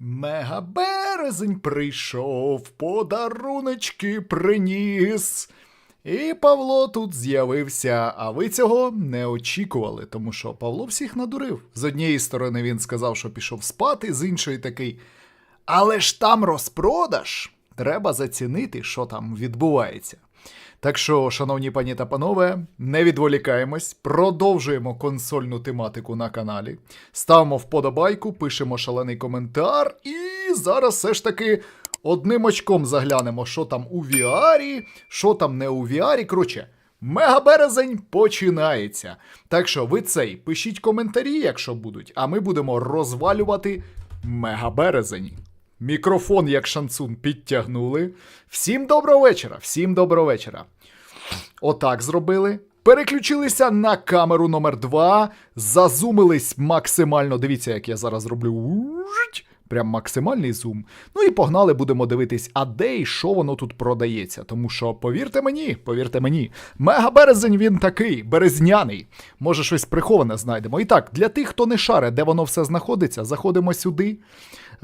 Мегаберезень прийшов, подаруночки приніс. І Павло тут з'явився, а ви цього не очікували, тому що Павло всіх надурив. З однієї сторони він сказав, що пішов спати, з іншої такий. Але ж там розпродаж. Треба зацінити, що там відбувається. Так що, шановні пані та панове, не відволікаємось, продовжуємо консольну тематику на каналі, ставимо вподобайку, пишемо шалений коментар, і зараз все ж таки одним очком заглянемо, що там у VR, що там не у VR. Коротше, мегаберезень починається. Так що ви цей пишіть коментарі, якщо будуть, а ми будемо розвалювати мегаберезень. Мікрофон, як шансун, підтягнули. Всім доброго вечора, всім доброго вечора. Отак зробили. Переключилися на камеру номер 2 зазумились максимально. Дивіться, як я зараз роблю. Прям максимальний зум. Ну і погнали, будемо дивитись, а де і що воно тут продається. Тому що, повірте мені, повірте мені, мегаберезень він такий, березняний. Може, щось приховане знайдемо. І так, для тих, хто не шаре, де воно все знаходиться, заходимо сюди.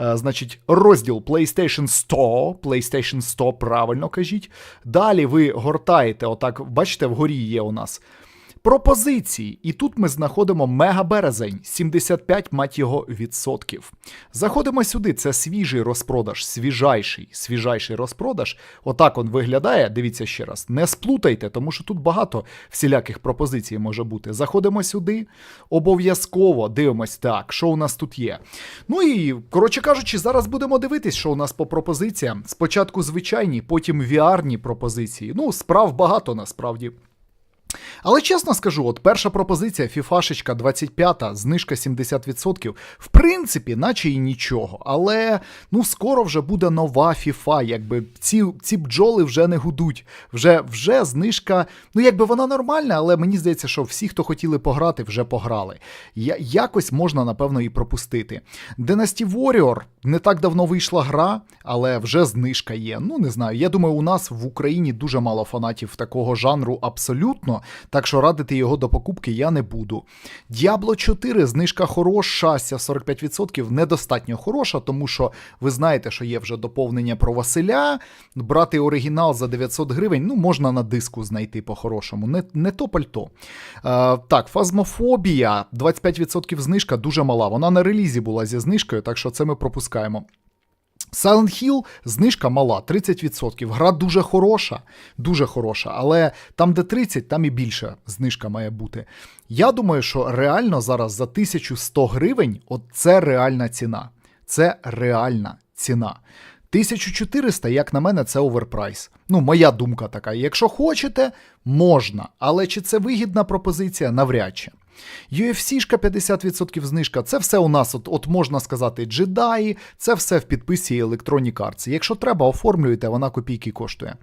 Е, значить, розділ PlayStation 100, PlayStation 100, правильно кажіть. Далі ви гортаєте, отак, бачите, вгорі є у нас. Пропозиції, і тут ми знаходимо мегаберезень 75 мать його відсотків. Заходимо сюди. Це свіжий розпродаж, свіжайший, свіжайший розпродаж. Отак он виглядає. Дивіться ще раз. Не сплутайте, тому що тут багато всіляких пропозицій може бути. Заходимо сюди, обов'язково дивимось так, що у нас тут є. Ну і коротше кажучи, зараз будемо дивитись, що у нас по пропозиціям. Спочатку звичайні, потім VR-ні пропозиції. Ну, справ багато насправді. Але чесно скажу, от перша пропозиція фіфашечка 25, знижка 70%, в принципі, наче і нічого. Але ну скоро вже буде нова фіфа, якби ці, ці бджоли вже не гудуть. Вже, вже знижка, ну якби вона нормальна, але мені здається, що всі, хто хотіли пограти, вже пограли. Я, якось можна, напевно, і пропустити. Dynasty Warrior не так давно вийшла гра, але вже знижка є. Ну, не знаю. Я думаю, у нас в Україні дуже мало фанатів такого жанру абсолютно. Так що радити його до покупки я не буду. Diablo 4, знижка хороша, 45% недостатньо хороша, тому що ви знаєте, що є вже доповнення про Василя. Брати оригінал за 900 гривень, ну, можна на диску знайти по-хорошому. Не, не то пальто. Е, так, фазмофобія, 25% знижка дуже мала. Вона на релізі була зі знижкою, так що це ми пропускаємо. Silent Hill знижка мала 30%. Гра дуже хороша, дуже хороша, але там, де 30, там і більше знижка має бути. Я думаю, що реально зараз за 1100 гривень от це реальна ціна. Це реальна ціна. 1400, як на мене, це оверпрайс. Ну, моя думка така. Якщо хочете, можна. Але чи це вигідна пропозиція? Навряд чи. UFC-шка 50% знижка. Це все у нас, от, от можна сказати, джедаї, це все в підписі Electronic Arts. Якщо треба, оформлюйте, вона копійки коштує.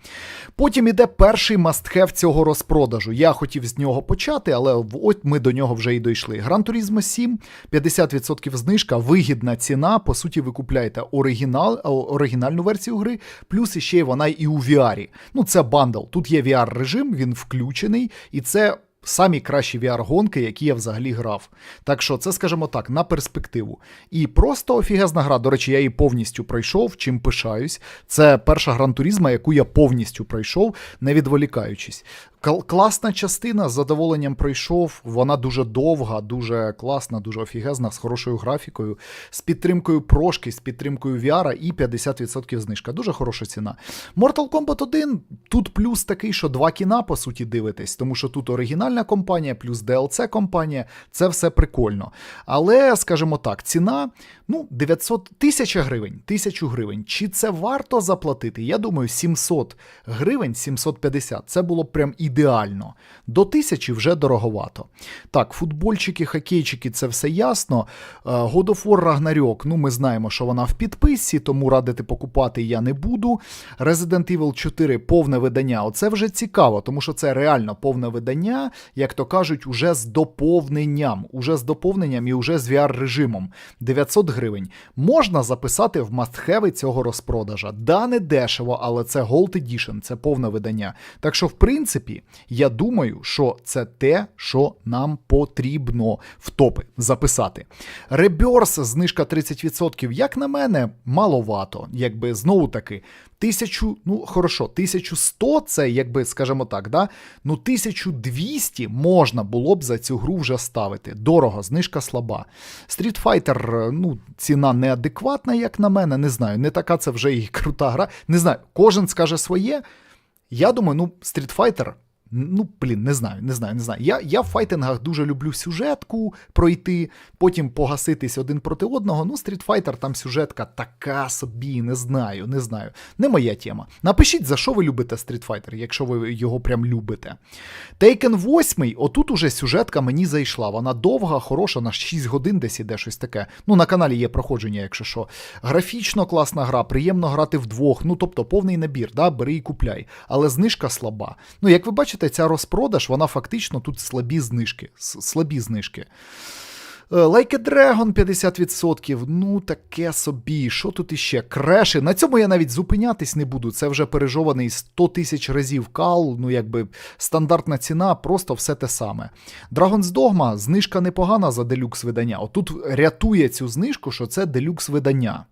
Потім іде перший мастхев цього розпродажу. Я хотів з нього почати, але от ми до нього вже і дійшли. Gran Turismo 7, 50% знижка, вигідна ціна. По суті, ви купляєте оригінал, оригінальну версію гри, плюс іще вона і у VR. Ну, це бандл. Тут є VR-режим, він включений, і це. Самі кращі VR-гонки, які я взагалі грав. Так що це, скажімо так, на перспективу. І просто офігезна гра. До речі, я її повністю пройшов, чим пишаюсь. Це перша гран турізма, яку я повністю пройшов, не відволікаючись. Кл- класна частина з задоволенням пройшов. Вона дуже довга, дуже класна, дуже офігезна, з хорошою графікою, з підтримкою прошки, з підтримкою VR і 50% знижка. Дуже хороша ціна. Mortal Kombat 1 тут плюс такий, що два кіна, по суті, дивитесь, тому що тут оригінальна компанія, плюс DLC компанія, це все прикольно. Але, скажімо так, ціна ну, 900 тисяча гривень, тисячу гривень. Чи це варто заплатити? Я думаю, 700 гривень, 750. Це було б прям ідеально. До тисячі вже дороговато. Так, футбольчики, хокейчики, це все ясно. Е, God of War Ragnarok, ну ми знаємо, що вона в підписці, тому радити покупати я не буду. Resident Evil 4 повне видання. Оце вже цікаво, тому що це реально повне видання. Як то кажуть, уже з доповненням, уже з доповненням і уже з VR-режимом. 900 гривень. Можна записати в мастхеви цього розпродажа. Да, не дешево, але це Gold Edition, це повне видання. Так що, в принципі, я думаю, що це те, що нам потрібно в топи записати. Реберс, знижка 30%, як на мене, маловато. Якби знову таки. Тисячу, ну хорошо, 1100 це, якби, скажімо так, да? ну 1200 можна було б за цю гру вже ставити. Дорого, знижка слаба. Street Fighter, ну, ціна неадекватна, як на мене, не знаю. Не така це вже і крута гра. Не знаю, кожен скаже своє. Я думаю, ну, Street Fighter Ну, блін, не знаю, не знаю, не знаю. Я я в файтингах дуже люблю сюжетку пройти, потім погаситись один проти одного. Ну, Street Fighter, там сюжетка така собі, не знаю, не знаю. Не моя тема. Напишіть, за що ви любите Street Fighter, якщо ви його прям любите. Taken 8, отут уже сюжетка мені зайшла. Вона довга, хороша, на 6 годин десь іде щось таке. Ну, на каналі є проходження, якщо що. Графічно класна гра, приємно грати вдвох. Ну, тобто повний набір, да, бери і купляй. Але знижка слаба. Ну, як ви бачите, ця розпродаж, вона фактично тут слабі знижки. Слабі знижки. Е, Like a Dragon 50%. Ну, таке собі. Що тут іще? Креші. На цьому я навіть зупинятись не буду. Це вже пережований 100 тисяч разів кал. Ну, якби стандартна ціна, просто все те саме. Dragon's Dogma, знижка непогана за делюкс видання. Отут рятує цю знижку, що це делюкс видання.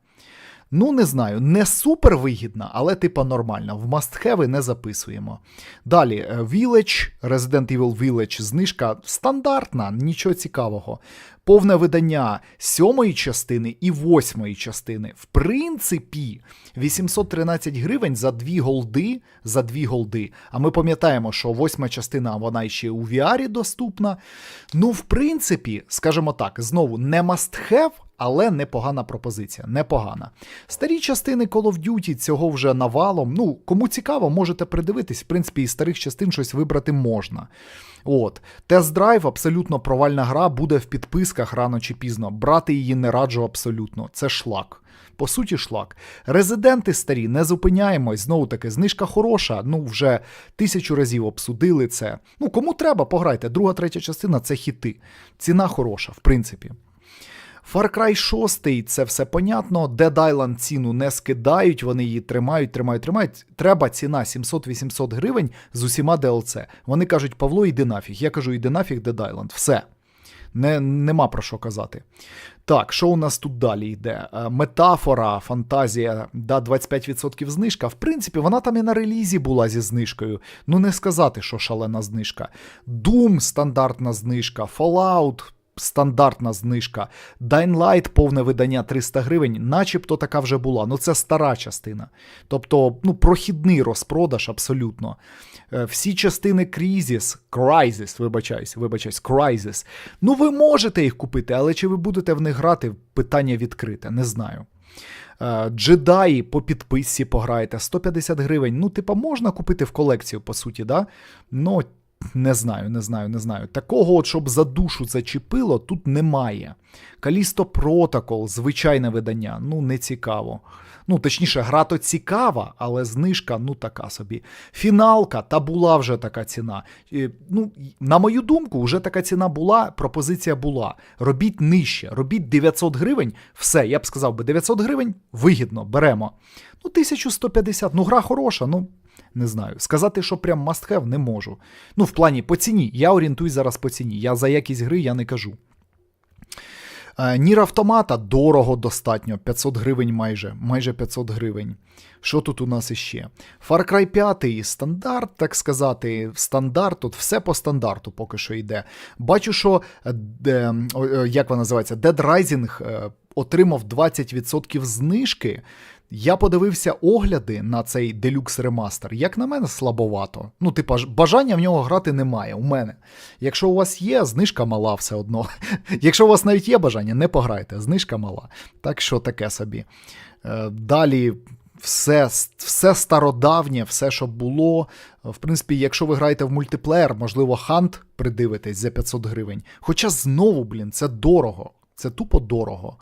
Ну, не знаю, не супер вигідна, але типа нормальна. В must-have не записуємо. Далі, е, Village, Resident Evil Village, знижка стандартна, нічого цікавого. Повне видання сьомої частини і восьмої частини. В принципі, 813 гривень за дві голди. За дві голди. А ми пам'ятаємо, що восьма частина вона ще у VR доступна. Ну, в принципі, скажімо так, знову не must have, але непогана пропозиція. Непогана. Старі частини Call of Duty цього вже навалом. Ну, кому цікаво, можете придивитись. В принципі, із старих частин щось вибрати можна. От, тест-драйв абсолютно провальна гра, буде в підписках рано чи пізно. Брати її не раджу абсолютно. Це шлак. По суті, шлак. Резиденти старі, не зупиняємось. Знову таки, знижка хороша. Ну, вже тисячу разів обсудили це. Ну, кому треба, пограйте. Друга, третя частина це хіти. Ціна хороша, в принципі. Far Cry 6, це все понятно. Dead Island ціну не скидають, вони її тримають, тримають, тримають. Треба ціна 700-800 гривень з усіма DLC. Вони кажуть, Павло, йди нафіг. Я кажу, йди нафіг, Dead Island. Все. Не, Нема про що казати. Так, що у нас тут далі йде? Е, Метафора, фантазія, да, 25% знижка. В принципі, вона там і на релізі була зі знижкою. Ну, не сказати, що шалена знижка. Doom стандартна знижка, Fallout стандартна знижка. Dying Light повне видання 300 гривень, начебто така вже була. Ну це стара частина. Тобто, ну, прохідний розпродаж абсолютно. Е, Всі частини Crisis, Crysis, вибачаюсь, вибачаюсь, Crysis. Ну, ви можете їх купити, але чи ви будете в них грати? Питання відкрите, не знаю. Е, Джедаї по підписці пограєте 150 гривень. Ну, типа, можна купити в колекцію, по суті, да? Ну, не знаю, не знаю, не знаю. Такого, от, щоб за душу зачепило, тут немає. Калісто Протокол, звичайне видання, ну не цікаво. Ну, точніше, гра то цікава, але знижка, ну така собі. Фіналка, та була вже така ціна. І, ну, На мою думку, вже така ціна була, пропозиція була. Робіть нижче, робіть 900 гривень, все, я б сказав би, 900 гривень вигідно, беремо. Ну, 1150, ну гра хороша, ну не знаю. Сказати, що прям must have, не можу. Ну, в плані по ціні. Я орієнтуюсь зараз по ціні. Я за якість гри я не кажу. Е, Нір автомата дорого достатньо, 500 гривень майже, майже 500 гривень. Що тут у нас іще? Far Cry 5 стандарт, так сказати, стандарт, тут все по стандарту поки що йде. Бачу, що е, де, як вона називається, Dead Rising е, отримав 20% знижки. Я подивився огляди на цей делюкс ремастер. Як на мене, слабовато. Ну, типа, бажання в нього грати немає. У мене. Якщо у вас є, знижка мала все одно. Якщо у вас навіть є бажання, не пограйте. Знижка мала. Так що таке собі. Е, далі. Все все стародавнє, все, що було. В принципі, якщо ви граєте в мультиплеєр, можливо, хант придивитесь за 500 гривень. Хоча знову, блін, це дорого. Це тупо дорого.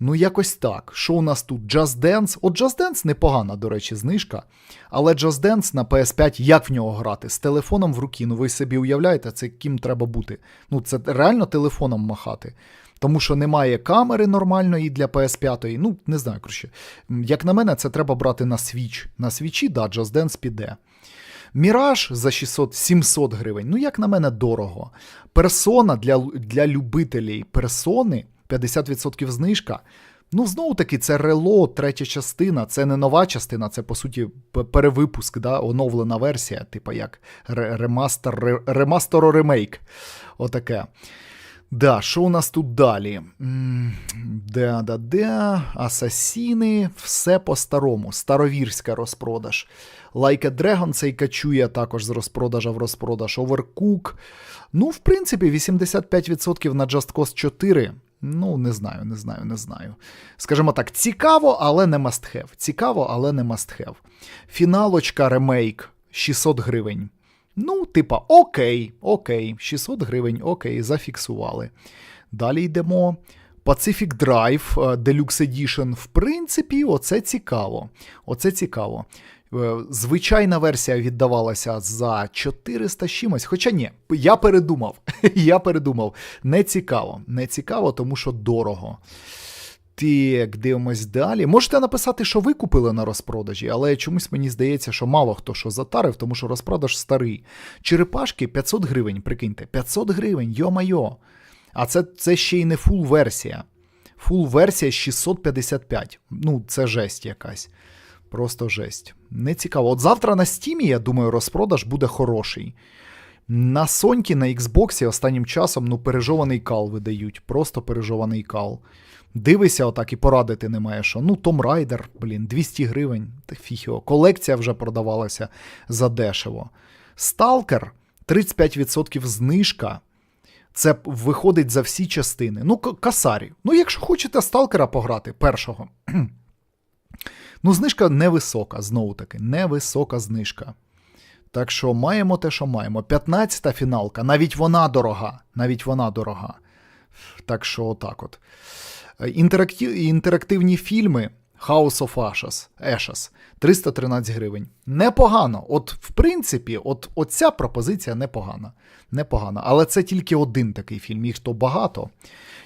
Ну, якось так. Що у нас тут? Just Dance. От Just Dance непогана, до речі, знижка. Але Just Dance на PS5, як в нього грати? З телефоном в руки. Ну ви собі уявляєте, це ким треба бути. Ну, це реально телефоном махати. Тому що немає камери нормальної для PS5. Ну, не знаю, коротше. Як на мене, це треба брати на Switch. На свічі, да, Just Dance піде. Міраж за 600-700 гривень. Ну, як на мене, дорого. Персона для, для любителей персони 50% знижка. Ну, знову таки, це рело, третя частина, це не нова частина, це по суті перевипуск, да, оновлена версія, типу як ремастер, ре- ремейк. Отаке. Да, що у нас тут далі? Де, Асасіни, все по-старому. Старовірська розпродаж. Like a Dragon цей качує також з розпродажа в розпродаж. Overcook. Ну, в принципі, 85% на Just Cause 4. Ну, не знаю, не знаю, не знаю. Скажімо так, цікаво, але не must have. Цікаво, але не must have. Фіналочка ремейк 600 гривень. Ну, типа, окей, окей, 600 гривень, окей, зафіксували. Далі йдемо. Pacific Drive е, Deluxe Edition. В принципі, оце цікаво. Оце цікаво. Е, Звичайна версія віддавалася за 400 чимось. Хоча ні, я передумав. я передумав. Не цікаво. Не цікаво, тому що дорого. Так, дивимось далі. Можете написати, що ви купили на розпродажі, але чомусь мені здається, що мало хто що затарив, тому що розпродаж старий. Черепашки 500 гривень, прикиньте, 500 гривень, йо-майо. А це, це ще й не фул версія. Фул версія 655. Ну, це жесть якась. Просто жесть. Не цікаво. От завтра на Стімі, я думаю, розпродаж буде хороший. На Соньки, на Xbox останнім часом ну, пережований кал видають. Просто пережований кал. Дивися, отак і порадити немає що. Ну, Том Райдер, блін, 200 гривень. Його. Колекція вже продавалася за дешево. Сталкер 35% знижка. Це виходить за всі частини. Ну, касарі. Ну, якщо хочете сталкера пограти, першого. Ну, знижка невисока, знову таки, невисока знижка. Так що маємо те, що маємо. 15-та фіналка, навіть вона дорога. Навіть вона дорога. Так що, отак от. Е, Інтерактив, інтерактивні фільми House of Ashes, Ashes 313 гривень. Непогано. От, в принципі, от, оця пропозиція непогана. Непогана. Але це тільки один такий фільм, їх то багато.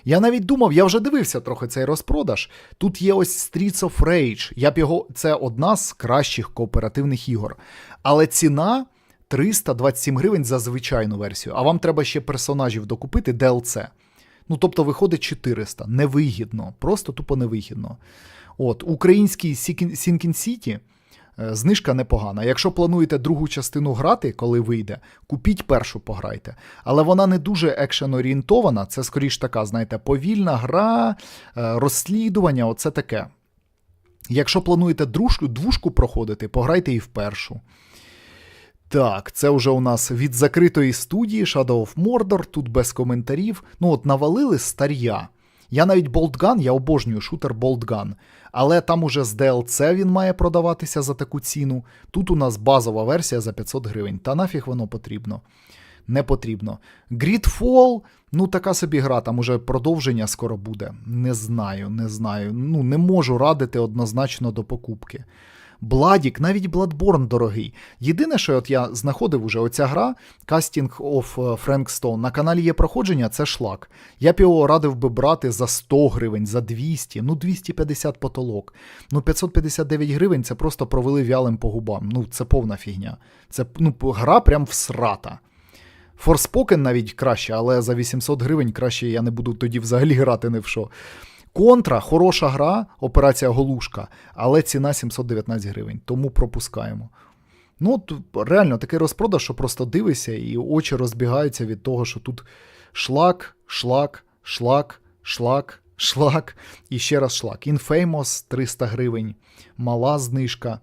Я навіть думав, я вже дивився трохи цей розпродаж. Тут є ось Streets of Rage. Я б його, це одна з кращих кооперативних ігор. Але ціна 327 гривень за звичайну версію. А вам треба ще персонажів докупити DLC. Ну, тобто виходить 400. Невигідно, просто тупо невигідно. От, український Sinking City е, знижка непогана. Якщо плануєте другу частину грати, коли вийде, купіть першу, пограйте. Але вона не дуже екшен орієнтована, це скоріш така, знаєте, повільна гра, е, розслідування, оце таке. Якщо плануєте дружку, двушку проходити, пограйте і в першу. Так, це вже у нас від закритої студії Shadow of Mordor, тут без коментарів. Ну от навалили стар'я. Я навіть болтган, я обожнюю шутер болтган, але там уже з DLC він має продаватися за таку ціну. Тут у нас базова версія за 500 гривень. Та нафіг воно потрібно. Не потрібно. Gridfall, ну така собі гра, там уже продовження скоро буде. Не знаю, не знаю. Ну, не можу радити однозначно до покупки. Бладік, навіть Bloodborne дорогий. Єдине, що от я знаходив уже оця гра Casting of Frankstone, на каналі є проходження, це шлак. Я б його радив би брати за 100 гривень, за 200, ну 250 потолок. Ну 559 гривень це просто провели вялим по губам. Ну це повна фігня. Це ну, гра прям всрата. Forspoken навіть краще, але за 800 гривень краще я не буду тоді взагалі грати не в що. Контра, хороша гра, операція Голушка, але ціна 719 гривень, тому пропускаємо. Ну, от реально такий розпродаж, що просто дивишся, і очі розбігаються від того, що тут шлак, шлак, шлак, шлак, шлак і ще раз шлак. Infamous 300 гривень, мала знижка.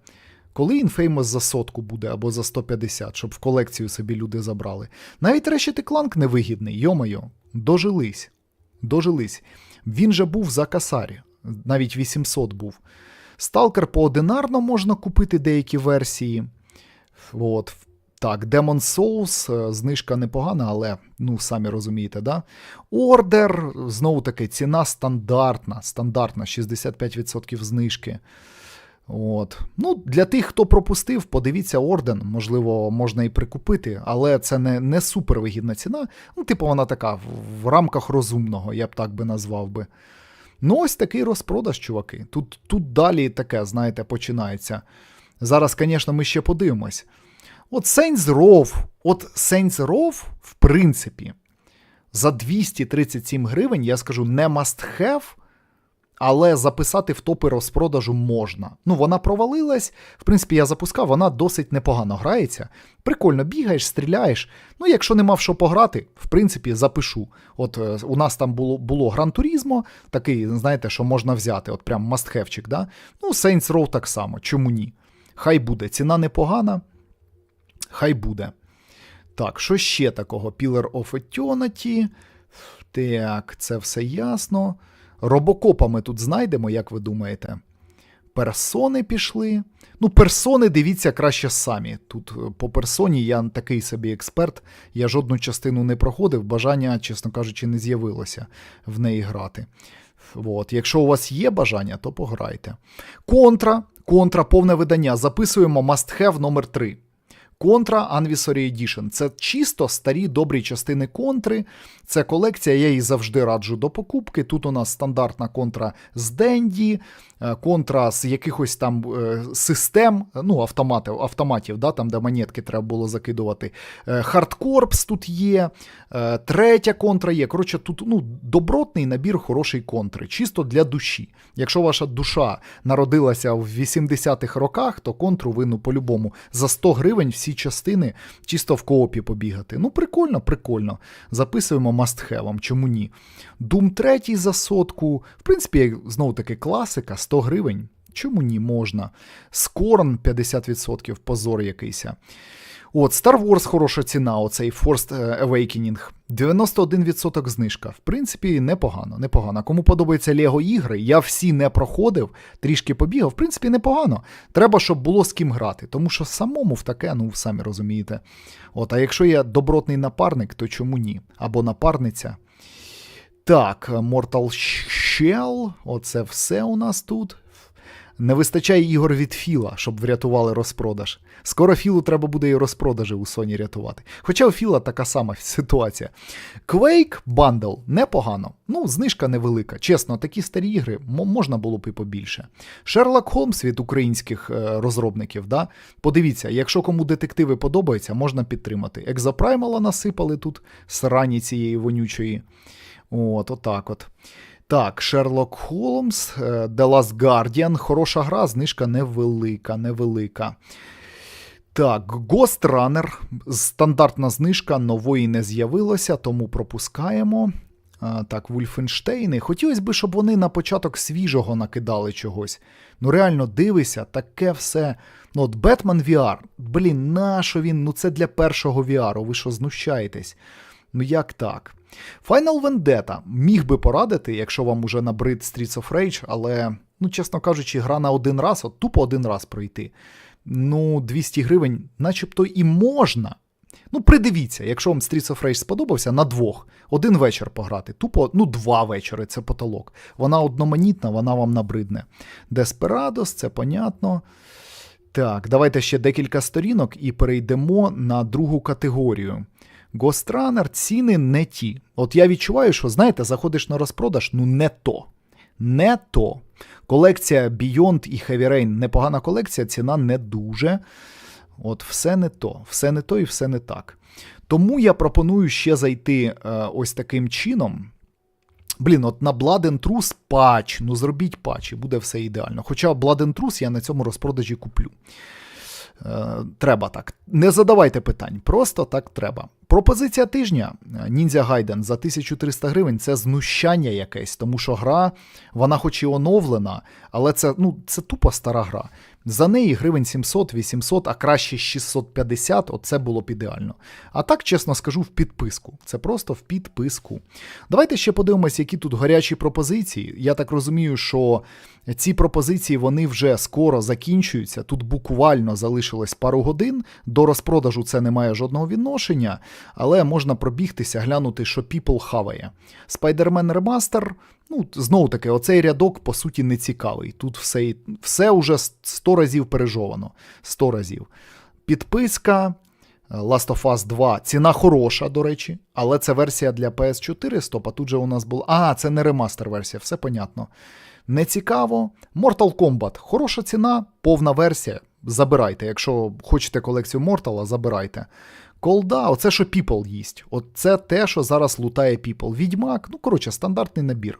Коли Infamous за сотку буде або за 150, щоб в колекцію собі люди забрали. Навіть Ratchet Clank невигідний, йомайо, дожились. Дожились. Він же був за касарі, навіть 800 був. Сталкер поодинарно можна купити деякі версії. От. Так, Demon Souls, е, знижка непогана, але ну самі розумієте, да? Ордер, знову таки, ціна стандартна, стандартна, 65% знижки. От. Ну, Для тих, хто пропустив, подивіться орден, можливо, можна і прикупити, але це не, не супервигідна ціна. Ну, типу, вона така в, в рамках розумного, я б так би назвав би. Ну, ось такий розпродаж, чуваки. Тут, тут далі таке, знаєте, починається. Зараз, звісно, ми ще подивимось. От Saints Row, от Saints Row, в принципі, за 237 гривень, я скажу, не must have, але записати в топи розпродажу можна. Ну, вона провалилась. В принципі, я запускав, вона досить непогано грається. Прикольно бігаєш, стріляєш. Ну, якщо нема в що пограти, в принципі, запишу. От е, у нас там було було Гран такий, знаєте, що можна взяти, от прям мастхевчик, да? Ну, Saints Row так само, чому ні? Хай буде. Ціна непогана, хай буде. Так, що ще такого? Pillar of Eternity. Так, це все ясно. Робокопа ми тут знайдемо, як ви думаєте? Персони пішли. Ну, персони дивіться краще самі. Тут е, по персоні я такий собі експерт, я жодну частину не проходив, бажання, чесно кажучи, не з'явилося в неї грати. От. Якщо у вас є бажання, то пограйте. Контра, контра, повне видання. Записуємо must have номер 3. Контра Anniversary Edition. Це чисто старі добрі частини контри. Це колекція, я її завжди раджу до покупки. Тут у нас стандартна контра з Денді, е, контра з якихось там е, систем, ну, автоматів, автоматів, да, там, де монетки треба було закидувати. Хардкорпс тут є, е, третя контра є. Коротше, тут ну, добротний набір хорошої контри, чисто для душі. Якщо ваша душа народилася в 80-х роках, то контру ви ну, по-любому за 100 гривень всі частини чисто в коопі побігати. Ну, прикольно, прикольно. Записуємо мастхевом, чому ні? Doom 3 за сотку. В принципі, знову таки, класика, 100 гривень. Чому ні, можна? Скорн 50%, позор якийсь. От, Star Wars хороша ціна, оцей Forced Awakening. 91% знижка. В принципі, непогано. непогано. Кому подобаються Лего ігри, я всі не проходив, трішки побігав. В принципі, непогано. Треба, щоб було з ким грати. Тому що самому в таке, ну, самі розумієте. От, А якщо є добротний напарник, то чому ні? Або напарниця. Так, Mortal Shell, оце все у нас тут. Не вистачає ігор від Філа, щоб врятували розпродаж. Скоро Філу треба буде і розпродажі у Sony рятувати. Хоча у Філа така сама ситуація. Quake Bundle непогано. Ну, знижка невелика. Чесно, такі старі ігри можна було б і побільше. Sherlock Holmes від українських е, розробників. да? Подивіться, якщо кому детективи подобаються, можна підтримати. Екзопраймала насипали тут срані цієї вонючої. От, отак от. Так, Шерлок Холмс, е, The Last Guardian, хороша гра, знижка невелика, невелика. Так, Ghost Runner, стандартна знижка, нової не з'явилося, тому пропускаємо. А, так, Вульфенштейни. Хотілося б, щоб вони на початок свіжого накидали чогось. Ну, реально, дивися, таке все. Ну, от Batman VR. Блін, нащо він? Ну, це для першого VR, ви що знущаєтесь? Ну, як так? Final Vendetta міг би порадити, якщо вам уже набрид Streets of Rage, але, ну, чесно кажучи, гра на один раз, от тупо один раз пройти. Ну, 200 гривень, начебто і можна. Ну, придивіться, якщо вам Streets of Rage сподобався, на двох. Один вечір пограти. Тупо, ну, два вечори, це потолок. Вона одноманітна, вона вам набридне. Desperados, це понятно. Так, давайте ще декілька сторінок і перейдемо на другу категорію. Runner ціни не ті. От я відчуваю, що, знаєте, заходиш на розпродаж, ну не то. Не то. Колекція Beyond і Heavy Rain непогана колекція, ціна не дуже. От все не то, все не то і все не так. Тому я пропоную ще зайти е, ось таким чином. Блін, от на Blood and Truth патч, ну зробіть патч, і буде все ідеально. Хоча Blood and Truth я на цьому розпродажі куплю. Е, треба так. Не задавайте питань, просто так треба. Пропозиція тижня Ninja Gaiden за 1300 гривень це знущання якесь, тому що гра, вона хоч і оновлена, але це, ну, це тупо стара гра. За неї гривень 700-800, а краще 650, оце було б ідеально. А так, чесно скажу, в підписку. Це просто в підписку. Давайте ще подивимося, які тут гарячі пропозиції. Я так розумію, що ці пропозиції вони вже скоро закінчуються. Тут буквально залишилось пару годин. До розпродажу це не має жодного відношення, але можна пробігтися, глянути, що People хаває. Spider-Man Remaster, ну, знову таки, оцей рядок, по суті, не цікавий. Тут все, все уже 100 разів пережовано. 100 разів. Підписка. Last of Us 2. Ціна хороша, до речі, але це версія для PS4 стоп, а тут же у нас була. А, це не ремастер версія, все понятно. Не цікаво. Mortal Kombat. Хороша ціна, повна версія. Забирайте. Якщо хочете колекцію Mortal, забирайте. Колда, оце що People їсть. Оце те, що зараз лутає People. Відьмак, ну, коротше, стандартний набір.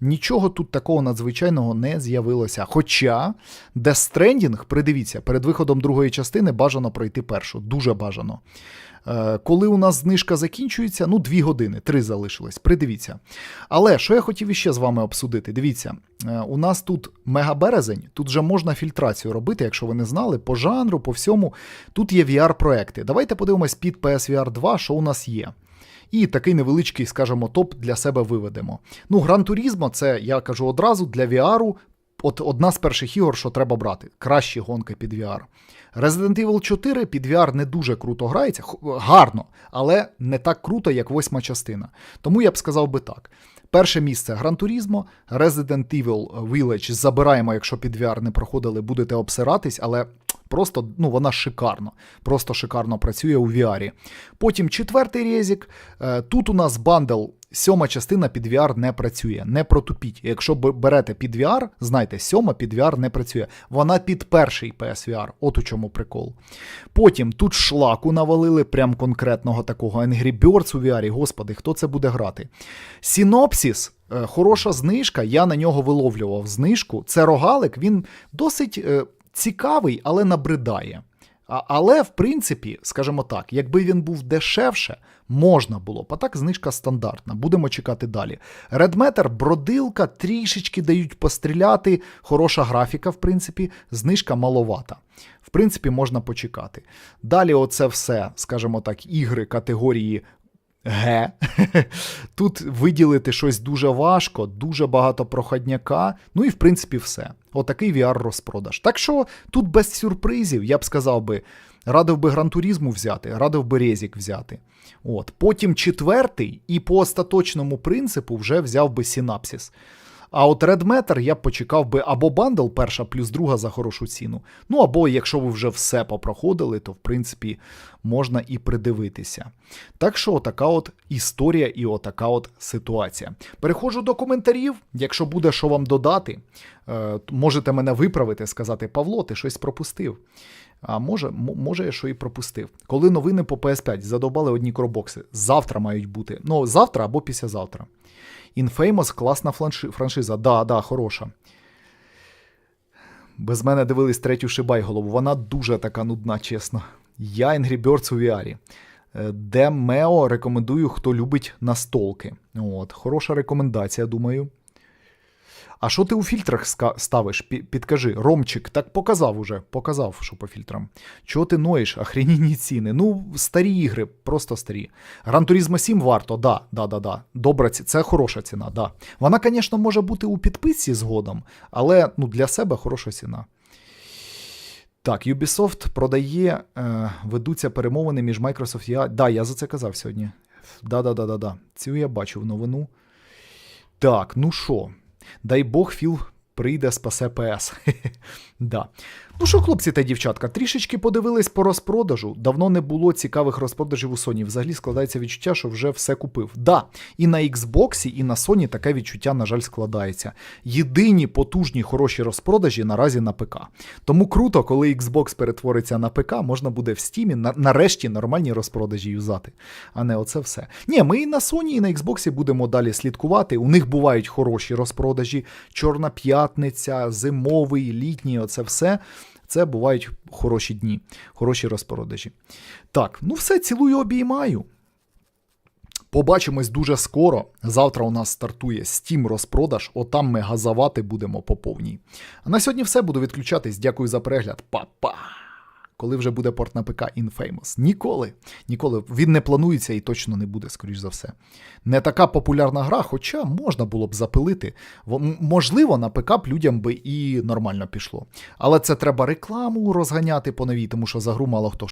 Нічого тут такого надзвичайного не з'явилося. Хоча Death Stranding, придивіться, перед виходом другої частини бажано пройти першу. Дуже бажано. Е, Коли у нас знижка закінчується, ну, дві години, три залишилось. Придивіться. Але що я хотів іще з вами обсудити? Дивіться, е, у нас тут мегаберезень, тут вже можна фільтрацію робити, якщо ви не знали, по жанру, по всьому. Тут є VR-проекти. Давайте подивимось під PSVR 2, що у нас є. І такий невеличкий, скажімо, топ для себе виведемо. Ну, Гран Турізмо, це я кажу одразу для VR. От одна з перших ігор, що треба брати. Кращі гонки під VR. Resident Evil 4 під VR не дуже круто грається, гарно, але не так круто, як восьма частина. Тому я б сказав би так. Перше місце Gran Turismo, Resident Evil Village забираємо, якщо під VR не проходили, будете обсиратись, але просто ну, вона шикарно, просто шикарно працює у VR. Потім четвертий резік. Тут у нас бандл. Сьома частина під VR не працює, не протупіть. Якщо берете під VR, знайте, сьома під VR не працює. Вона під перший PSVR, от у чому прикол. Потім тут шлаку навалили, прям конкретного такого Angry Birds у VR, господи, хто це буде грати? Синопсіс. Хороша знижка, я на нього виловлював знижку. Це рогалик, він досить е, цікавий, але набридає. Але, в принципі, скажімо так, якби він був дешевше, можна було. А так знижка стандартна. Будемо чекати далі. Matter, бродилка, трішечки дають постріляти. Хороша графіка, в принципі, знижка маловата. В принципі, можна почекати. Далі, оце все, скажімо так, ігри категорії. Г. Тут виділити щось дуже важко, дуже багато проходняка, ну і в принципі все. Отакий VR-розпродаж. Так що тут без сюрпризів, я б сказав би, радив би грантурізму взяти, радив би Резік взяти. От. Потім четвертий, і по остаточному принципу вже взяв би Синапсис. А от Red Matter я б почекав би або бандл перша плюс друга за хорошу ціну. Ну або якщо ви вже все попроходили, то в принципі можна і придивитися. Так що, отака от історія і отака от ситуація. Переходжу до коментарів. Якщо буде що вам додати, е, можете мене виправити, сказати, Павло, ти щось пропустив. А може, може, я що і пропустив. Коли новини по PS5 задовбали одні кробокси, завтра мають бути. Ну, завтра або післязавтра. Infamous класна франшиза. Да, да, хороша. Без мене дивились третю шибайголову. Вона дуже така нудна, чесно. Я Angry Birds у VR. Демео рекомендую, хто любить настолки. От, Хороша рекомендація, думаю. А що ти у фільтрах ставиш? Підкажи, Ромчик, так показав уже, показав, що по фільтрам. Чого ти ноєш? Охренінні ціни. Ну, старі ігри, просто старі. Турізмо 7 варто, да, да, да, да. Добра ціна, це хороша ціна, да. Вона, звісно, може бути у підписці згодом, але ну, для себе хороша ціна. Так, Ubisoft продає, е, ведуться перемовини між Microsoft і. Да, я за це казав сьогодні. Да-да-да-да-да. Цю я бачив новину. Так, ну що? Дай Бог, Філ прийде, спасе ПС. да. Ну що, хлопці та дівчатка, трішечки подивились по розпродажу. Давно не було цікавих розпродажів у Sony. Взагалі складається відчуття, що вже все купив. Да, і на Xbox, і на Sony таке відчуття, на жаль, складається. Єдині потужні хороші розпродажі наразі на ПК. Тому круто, коли Xbox перетвориться на ПК, можна буде в Steam на, нарешті нормальні розпродажі юзати. А не оце все. Ні, ми і на Sony, і на Xbox будемо далі слідкувати. У них бувають хороші розпродажі, Чорна п'ятниця, зимовий, літній, оце все. Це бувають хороші дні, хороші розпродажі. Так, ну все, цілую, обіймаю. Побачимось дуже скоро. Завтра у нас стартує Steam розпродаж, отам ми газавати будемо по повній. А на сьогодні все буду відключатись. Дякую за перегляд. Па-па! Коли вже буде порт на ПК Infamous? Ніколи. Ніколи. Він не планується і точно не буде, скоріш за все. Не така популярна гра, хоча можна було б запилити. Можливо, на ПК б людям би і нормально пішло. Але це треба рекламу розганяти по новій, тому що за гру мало хто